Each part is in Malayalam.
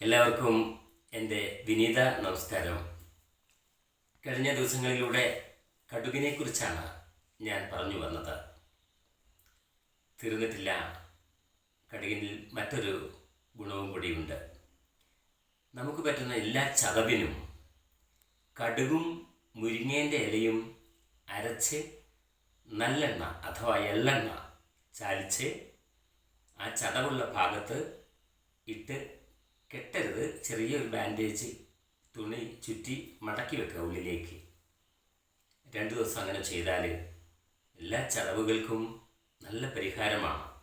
എല്ലാവർക്കും എന്റെ വിനീത നമസ്കാരം. കഴിഞ്ഞ ദിവസങ്ങളിലൂടെ കടുകിനെക്കുറിച്ചാണ് ഞാൻ പറഞ്ഞു വന്നത്. തീർന്നിട്ടില്ല. കടുകിൽ മറ്റൊരു ഗുണവും കൂടിയുണ്ട്. നമുക്ക് പറ്റുന്ന എല്ലാ ചതവിനും കടുകും മുരിങ്ങേന്റെ ഇലയും അരച്ച് നല്ലെണ്ണ അഥവാ എള്ളെണ്ണ ചാലിച്ച് ആ ചതവുള്ള ഭാഗത്ത് ഇട്ട് കെട്ടരുത്. ചെറിയൊരു ബാൻഡേജ് തുണി ചുറ്റി മടക്കി വെക്കുക ഉള്ളിലേക്ക്. രണ്ട് ദിവസം അങ്ങനെ ചെയ്താൽ എല്ലാ ചടവുകൾക്കും നല്ല പരിഹാരമാണ്.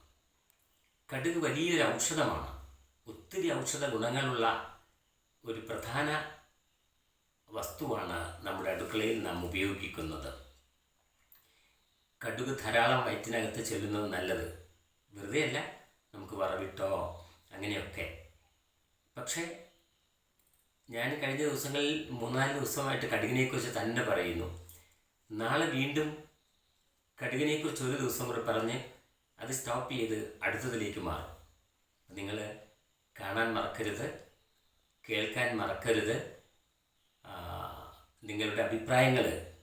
കടുക് വലിയൊരു ഔഷധമാണ്. ഒത്തിരി ഔഷധ ഗുണങ്ങളുള്ള ഒരു പ്രധാന വസ്തുവാണ് നമ്മുടെ അടുക്കളയിൽ നാം ഉപയോഗിക്കുന്നത്. കടുക് ധാരാളം വയറ്റിനകത്ത് ചെല്ലുന്നത് നല്ലത്. വെറുതെയല്ല നമുക്ക് വറവിട്ടോ അങ്ങനെയൊക്കെ. പക്ഷേ ഞാൻ കഴിഞ്ഞ ദിവസങ്ങളിൽ മൂന്നാൽ ദിവസമായിട്ട് കടുകിനെക്കുറിച്ച് തന്നെ പറയുന്നു. നാളെ വീണ്ടും കടുകിനെക്കുറിച്ച് ഒരു ദിവസം കൂടെ പറഞ്ഞ് അത് സ്റ്റോപ്പ് ചെയ്ത് അടുത്തതിലേക്ക് മാറും. നിങ്ങൾ കാണാൻ മറക്കരുത് കേൾക്കാൻ മറക്കരുത്. നിങ്ങളുടെ അഭിപ്രായങ്ങൾ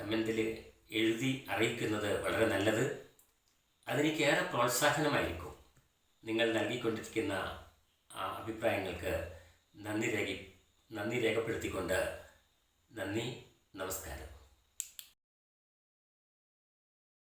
കമന്റിൽ എഴുതി അറിയിക്കുന്നത് വളരെ നല്ലത്. അതെനിക്കേറെ പ്രോത്സാഹനമായിരിക്കും നിങ്ങൾ നൽകിക്കൊണ്ടിരിക്കുന്ന അഭിപ്രായങ്ങൾക്ക് നന്ദി രേഖ നന്ദി രേഖപ്പെടുത്തിക്കൊണ്ട് നന്ദി നമസ്കാരം.